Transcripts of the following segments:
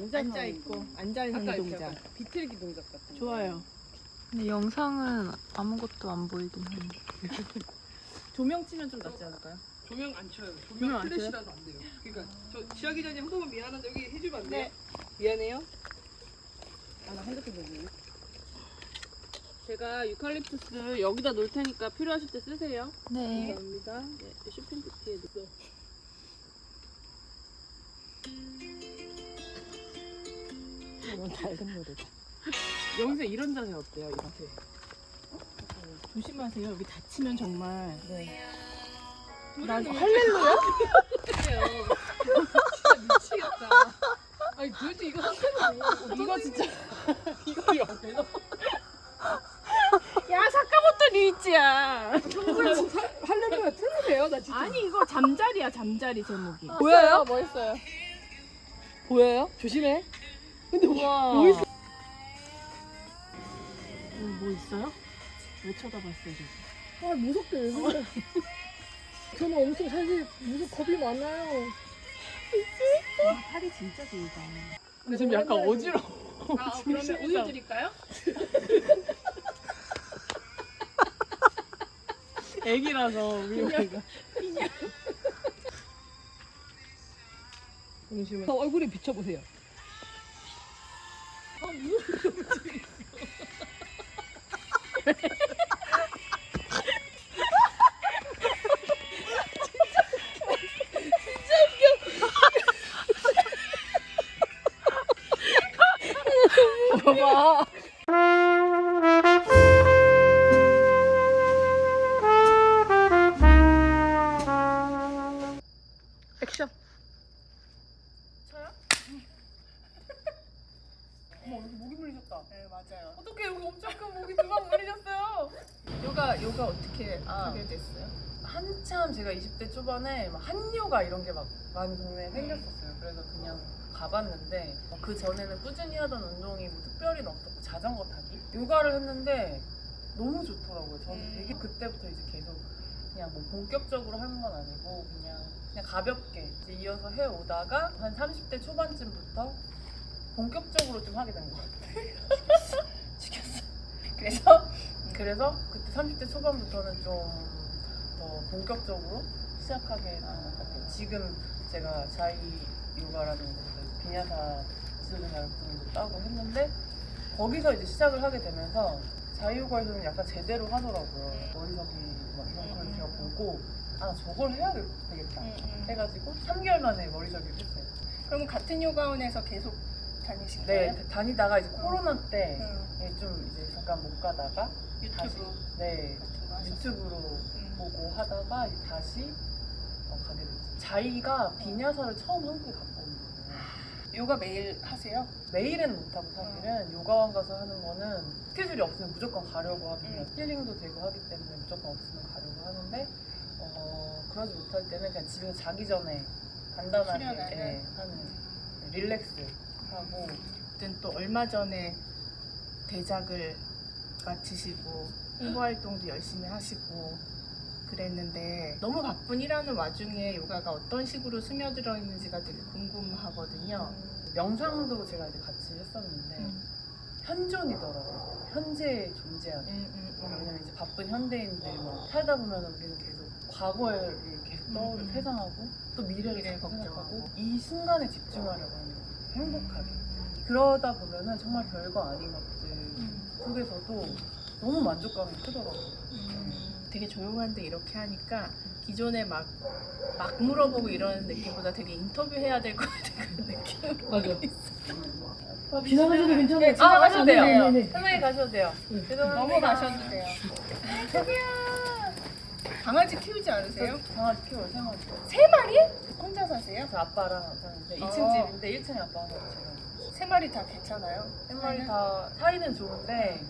앉아 있고 거. 앉아 있는 동작. 약간 비틀기 동작 같은 거. 좋아요. 근데 영상은 아무것도 안 보이긴 한데. 조명 치면 좀 낫지 않을까요? 조명 안 쳐요. 조명 플래시라도 안 돼요. 그러니까 저 지하 기자님 한 번만 미안한데 여기 해주면 안 돼요? 네. 미안해요. 아, 나 핸드폰 보네. 제가 유칼립투스 여기다 놓을 테니까 필요하실 때 쓰세요. 네. 감사합니다. 네, 쇼핑 뷰티에 넣어. 이건 밝은 노래다. 여기서 이런 자세 어때요? 이렇게. 조심하세요. 여기 다치면 정말. 네. 난 할렐루야? 그래요. 진짜 미치겠다. 아니 도대체 이거 상태는 이거 진짜. 이거 옆에서 야, 사카모토 리치야. 뭐 사- 할렐루야 틀리네요 나 진짜. 아니, 이거 잠자리야, 잠자리 제목이. 보여요? 멋있어요. 보여요? 조심해. 근데 우와. 뭐 있어? 어, 뭐 있어요? 왜 쳐다봤어요, 저? 아 무섭게 왜 그래? 저는 엄청 사실 무섭 겁이 많아요. 와, 팔이 진짜 길다. 근데 지금 약간 어지러워. 아, 그러면 우유 드릴까요? 애기라서 우유가. 잠시만. 얼굴에 비춰보세요. you. 어머 여기 목이 물리셨다. 네, 맞아요. 어떻게 여기 엄청 큰 목이 두방 물리셨어요? 요가, 요가 어떻게 아. 하게 됐어요? 한참 제가 20대 초반에 막 한요가 이런 게 막 많이 동네에 생겼었어요. 그래서 그냥 가봤는데 그 전에는 꾸준히 하던 운동이 뭐 특별히 없었고 자전거 타기 요가를 했는데 너무 좋더라고요. 저는 음. 되게 그때부터 이제 계속 그냥 뭐 본격적으로 하는 건 아니고 그냥 그냥 가볍게 이제 이어서 해 오다가 한 30대 초반쯤부터 본격적으로 좀 하게 된 것 같아요. 죽였어. 그래서 그래서 그때 30대 초반부터는 좀 더 본격적으로 시작하게 된 것 같아요. 지금 제가 자이 요가라는 곳에서 비냐사 지도자 자격증도 따고 했는데 거기서 이제 시작을 하게 되면서 자이 요가에서는 약간 제대로 하더라고요. 머리석이 막 이런 걸 제가 보고 아 저걸 해야 되겠다 해가지고 3개월 만에 머리석이를 했어요. 그럼 같은 요가원에서 계속 다니신 네 거예요? 다니다가 이제 코로나 때 응. 좀 이제 잠깐 못 가다가 다시 유튜브 네 같은 거 하셨어요? 유튜브로 응. 보고 하다가 이제 다시 어, 가게 됐죠. 자이가 비냐사를 처음 한국에 갖고 온 거예요. 요가 매일 하세요? 매일은 못하고 사실은 요가원 가서 하는 거는 스케줄이 없으면 무조건 가려고 하긴 해요. 힐링도 되고 하기 때문에 무조건 없으면 가려고 하는데 어, 그러지 못할 때는 그냥 집에서 자기 전에 간단하게 수련하는? 예, 하는 릴렉스 하고 아무튼 또 얼마 전에 대작을 마치시고 홍보 활동도 열심히 하시고 그랬는데 너무 바쁜 일하는 와중에 요가가 어떤 식으로 스며들어 있는지가 되게 궁금하거든요. 명상도 제가 이제 같이 했었는데 음. 현존이더라고요. 현재에 존재하는. 음, 음, 음. 왜냐면 이제 바쁜 현대인들이 뭐 살다 보면 우리는 계속 과거를 계속 떠오르 음, 음. 회상하고 또 미래를 미래 걱정하고. 이 순간에 집중하려고 하는 거예요. 행복하게. 그러다 보면은 정말 별거 아닌 것들 음. 속에서도 너무 만족감이 크더라고요. 음, 되게 조용한데 이렇게 하니까 기존에 막, 막 물어보고 이러는 느낌보다 되게 인터뷰해야 될 것 같은 그런 느낌. 맞아. 지나가셔도 괜찮아요. 아, 가셔도 돼요. 네, 네, 네. 편하게 가셔도 돼요. 죄송합니다. 넘어가셔도 돼요. 강아지 키우지 않으세요? 저 강아지 키워요, 생활. 세 마리? 사세요? 저 아빠랑 사는데 2층 어. 집인데 1층에 아빠랑 제가. 세 마리 다 괜찮아요? 세 마리 다 사이는 좋은데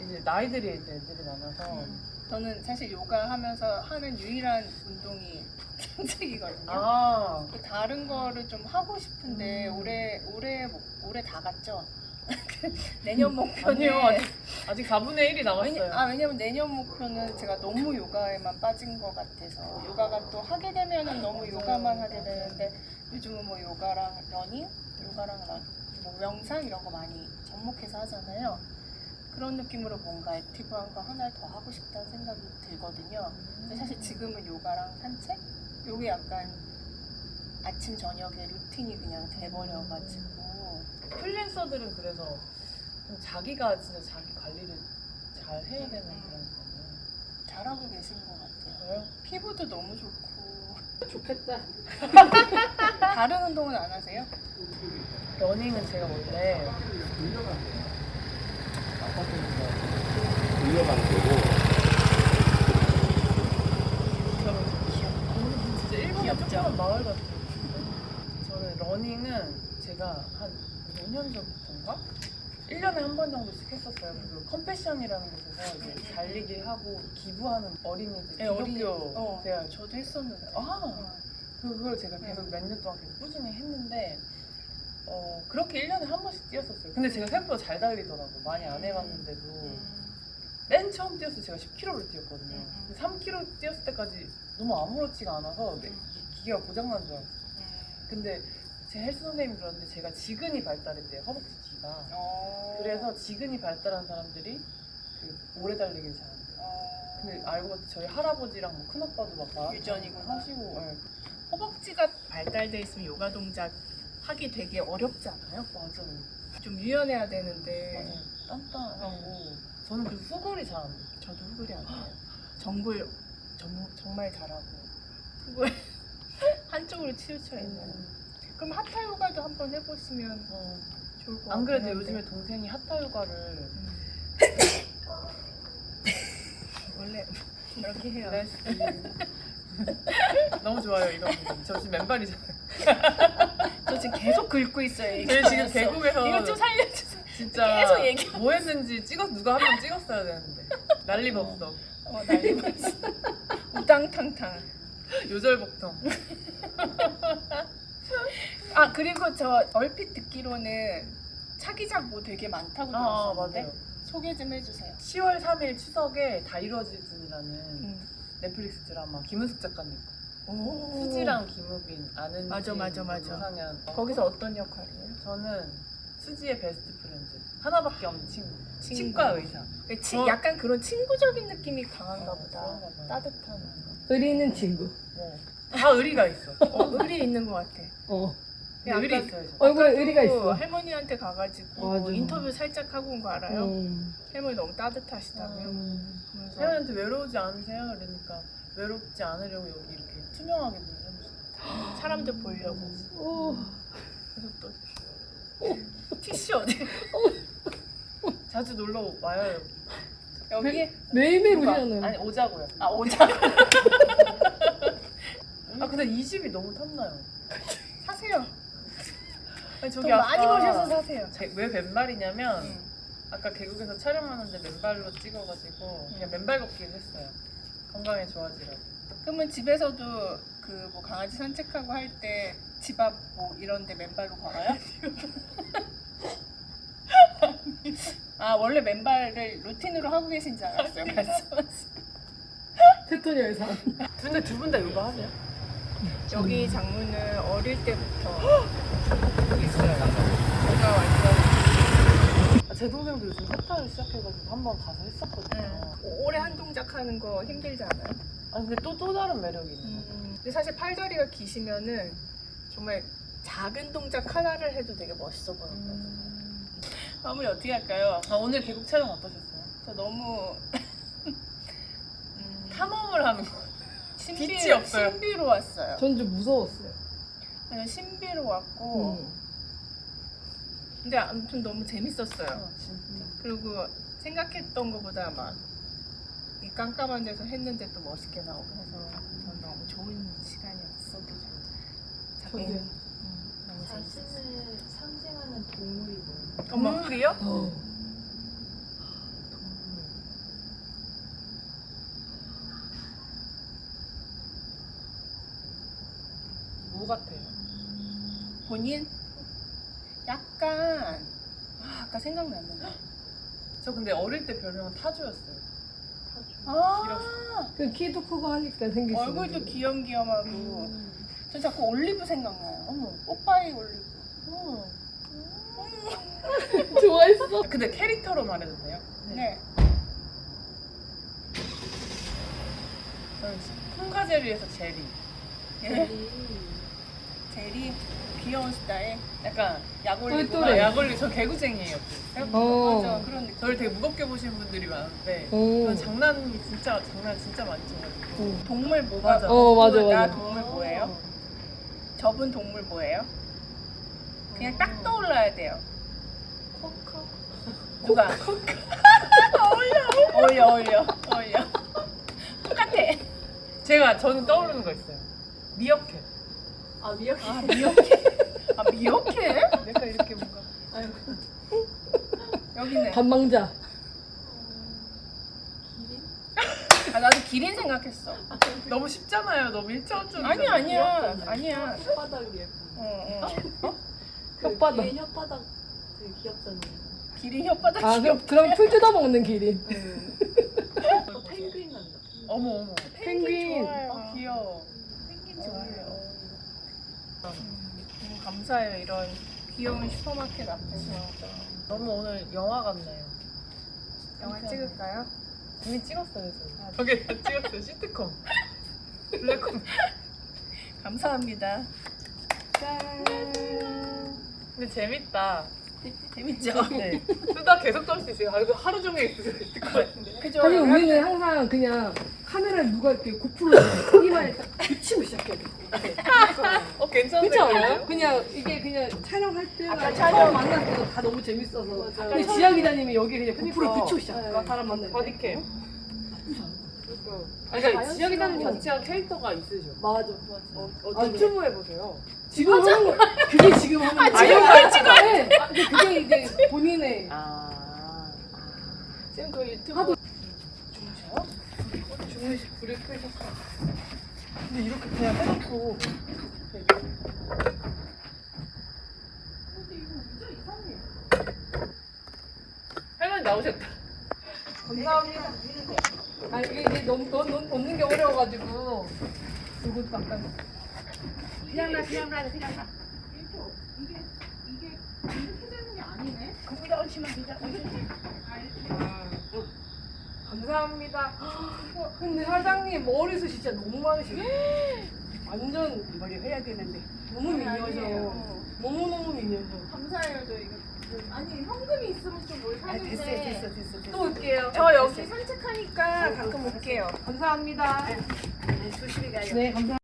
이제 나이들이 이제 애들이 많아서 음. 저는 사실 요가 하면서 하는 유일한 운동이 산책이거든요. 아그 다른 거를 좀 하고 싶은데 음. 올해 올해 목- 올해 다 갔죠. 내년 목표는 아니요 아직 아직 4분의 1이 남았어요. 왜냐, 아 왜냐면 내년 목표는 제가 너무 요가에만 빠진 것 같아서 요가가 또 하게 되면은 너무 요가만 하게 되는데 요즘은 뭐 요가랑 러닝, 요가랑 라, 뭐 명상 이런 거 많이 접목해서 하잖아요. 그런 느낌으로 뭔가 액티브한 거 하나를 더 하고 싶다는 생각이 들거든요. 근데 사실 지금은 요가랑 산책? 요게 약간 아침 저녁에 루틴이 그냥 돼버려가지고 프리랜서들은 그래서 좀 자기가 진짜 자기 관리를 잘 해야 되는 그런 거예요. 잘하고 계신 것 같아요. 저요? 피부도 너무 좋고 좋겠다. 다른 운동은 안 하세요? 러닝은 제가 원래 돌려가는 거고 진짜 일본의 귀엽죠? 조그만 마을 같아요. 저는 러닝은 제가 한 5년 전부터인가? 1년에 한 번 정도씩 했었어요. 그 컴패션이라는 곳에서 이제 달리기 하고 기부하는 어린이들, 네, 어린이. 어, 대학. 저도 했었는데. 아, 어. 그걸 제가 계속 몇 년 동안 계속 꾸준히 했는데 어, 그렇게 1년에 한 번씩 뛰었었어요. 근데 제가 생각보다 잘 달리더라고요. 많이 안 해봤는데도. 음. 맨 처음 뛰었을 때 제가 10km를 뛰었거든요. 음, 음. 근데 3km 뛰었을 때까지 너무 아무렇지가 않아서 내 기계가 고장난 줄 알았어요. 근데 제 헬스 선생님이 그러는데 제가 지근이 발달했대요. 허벅지 뒤가. 어. 그래서 지근이 발달한 사람들이 그 오래 달리길 잘한대요. 어. 근데 알고 봤더니 저희 할아버지랑 뭐 큰아빠도 막 마라톤 유전이구나. 하시고 예. 허벅지가 발달돼 있으면 요가 동작 하기 되게 어렵지 않아요? 맞아요. 좀 유연해야 되는데 맞아요. 단단하고 저는 그 수골이 잘 안 돼요. 저도 흑을이 안 돼요. 정글 정, 정말 잘하고 흑을 한쪽으로 치우쳐 있는. 그럼 하타 요가도 한번 해보시면 어. 좋을 것 같아요. 안 그래도 요즘에 동생이 핫타 요가를 음. 원래 이렇게 해요. 레시피 너무 좋아요 부분. 저 지금 맨발이잖아요. 저 지금 계속 긁고 있어요. 이거. 저희 지금 계곡에서 이거 좀 살려주세요. 진짜 계속 얘기- 뭐 했는지 찍어 누가 한명 찍었어야 되는데 난리 법석 어, 난리 났어. 우당탕탕. 요절복통 아 그리고 저 얼핏 듣기로는 차기작 뭐 되게 많다고 아 들었었는데 맞아요 소개 좀 해주세요. 10월 3일 추석에 다 이루어지라는 음. 넷플릭스 드라마 김은숙 작가님 오. 수지랑 김우빈 아는 맞아, 맞아, 맞아. 거기서 어떤 역할이에요? 저는 수지의 베스트 프렌드 하나밖에 없는 친구 친구. 치과 의사 그 치- 어. 약간 그런 친구적인 느낌이 강한가 어, 보다. 그런가 봐요. 따뜻한. 의리는 친구. 네. 다 의리가 있어 어, 의리 있는 것 같아. 어. 의리. 얼굴에 의리가 그 있어. 할머니한테 가가지고 맞아. 인터뷰 살짝 하고 온 거 알아요? 음. 할머니 너무 따뜻하시다며. 음. 그러면서 혜연한테 외로우지 않으세요? 그러니까 외롭지 않으려고 여기 이렇게 투명하게 문을 사람들 보려고. 오. 그래서 또 티슈 어디? 자주 놀러 와요 여기 여기 매일매일 누가? 오시잖아요. 아니 오자고요 아 오자. 아 근데 이 집이 너무 탐나요. 돈 저기 많이 아까 버셔서 사세요. 제- 왜 맨발이냐면 음. 아까 계곡에서 촬영하는데 맨발로 찍어가지고 그냥 맨발 걷기를 했어요 건강에 좋아지라고 그러면 집에서도 그 뭐 강아지 산책하고 할 때 집 앞 뭐 이런데 맨발로 걸어요? 아 원래 맨발을 루틴으로 하고 계신 줄 알았어요. 말씀하시. 테토니 회사. 근데 두 분 다 요가 하세요? 여기 장문은 어릴 때부터. 아, 제 동생도 요즘 하타를 시작해가지고 한 번 가서 했었거든요 오래 한 동작 하는 거 힘들지 않아요? 아니 근데 또 또 다른 매력이 있는 거 근데 사실 팔다리가 기시면은 정말 작은 동작 하나를 해도 되게 멋있어 보여요. 마무리 어떻게 할까요? 아 오늘 계곡 촬영 어떠셨어요? 저 너무 음, 탐험을 하는 거 신비, 빛이 없어요. 신비로웠어요. 전 좀 무서웠어요. 그냥 신비로웠고 음. 근데 아무튼 너무 재밌었어요. 어, 진짜 그리고 생각했던 것보다 막 이 깜깜한 데서 했는데 또 멋있게 나오고 해서 전 너무 좋은 시간이었어. 저도요. 음, 너무 재밌었어요. 자신을 상징하는 동물이 뭐예요? 동물이요? 어. 뭐 같아요? 본인 약간 아, 아까 생각났는데. 저 근데 어릴 때 별명은 타조였어요 아 그 키도 크고 하니까 생겼어요. 얼굴도 귀염귀염하고 음. 저 자꾸 올리브 생각나요. 어머 오빠의 올리브. 어머 어머 했어. 근데 캐릭터로 말해도 돼요? 네. 저는 콩가제리에서 제리. 예. 제리 귀여운 스타일. 약간 약 올리고 똘똘해. 막약 올리고 저 개구쟁이에요. 어. 맞아 그런 느낌. 저를 되게 무겁게 보시는 분들이 많은데 오. 저는 장난 진짜 장난 진짜 많이 쳐가지고 동물 뭐가? 맞아. 어, 맞아, 나 맞아. 동물 뭐예요? 저분 동물 뭐예요? 그냥 딱 떠올라야 돼요. 코카 누가? 어울려 어울려 어울려. 똑같아. 제가 저는 떠오르는 거 있어요. 미어캣. 아 미역해. 아 미역해. 아 미역해? 약간 이렇게 뭔가 여기는. 반망자. 아 나도 기린 생각했어. 너무 쉽잖아요. 너무 일차원적이잖아요. 아니 아니야. 아니야. 혓바닥이 예뻐. 어, 어. 혓바닥. 뒤에 혓바닥 되게 귀엽잖아요. 기린 혓바닥 아, 귀엽. 그럼, 그럼 풀 뜯어 먹는 기린. 어, 펭귄 난다. 어머 어머. 펭귄. 아 귀여워. 펭귄 좋아해요. 너무 감사해요 이런 귀여운 슈퍼마켓 앞에서. 너무 오늘 영화 같네요. 영화 찍을까요? 이미 찍었어요 저. 저게 다 찍었어요. 시트콤. 블랙콤. 감사합니다. 근데 재밌다. 재밌죠? 네. 쓰다 계속 떨 수 있어요. 아, 이거 하루 종일 있을 수 있을 것 같은데. 그죠? 사실 우리는 항상 그냥 카메라를 누가 이렇게 고프로 거기만 딱 붙이고 시작해야 돼. 어 괜찮은데? 그렇지 않아요? 그냥 이게 그냥 촬영할 때나 아까 처음 촬영. 만날 때도 다 너무 재밌어서. 맞아요. 근데 지아 기자님이 여기 그냥 고프로 그러니까. 붙이고 시작해. 네. 사람 만날 때. 바디캠. 아니, 자연스러워. 그러니까 기자님 자체가 캐릭터가 있으셔. 맞아, 맞아. 어, 아, 어떤 유튜브 해보세요. 지금 하는 거 그게 지금 하는 거. 아, 지금 뭘 찍어야 돼. 아, 근데 그게 이제 본인의 아. 쌤그 유튜브 하도 주무셔요? 주무시 불을 끄셨어. 근데 이렇게 그냥 해놓고. 할머니 나오셨다. 감사합니다. 아 이게 이게 너무 넣, 넣, 넣는 게 어려워가지고 이것도 약간 그냥 나 그냥 나 그냥 나. 거기다 얹히면 되잖아. 감사합니다. 근데 사장님 머리숱 진짜 너무 많으시네. 완전 머리 해야 되는데. 너무 미녀셔. 너무 너무 미녀셔. 감사해요 저 이거. 아니 현금이 있으면 좀뭘 사는데. 됐어요, 됐어, 됐어, 됐어. 또 올게요. 저 여기 산책하니까 가끔 올게요. 감사합니다. 조심히 가요. 네 감사.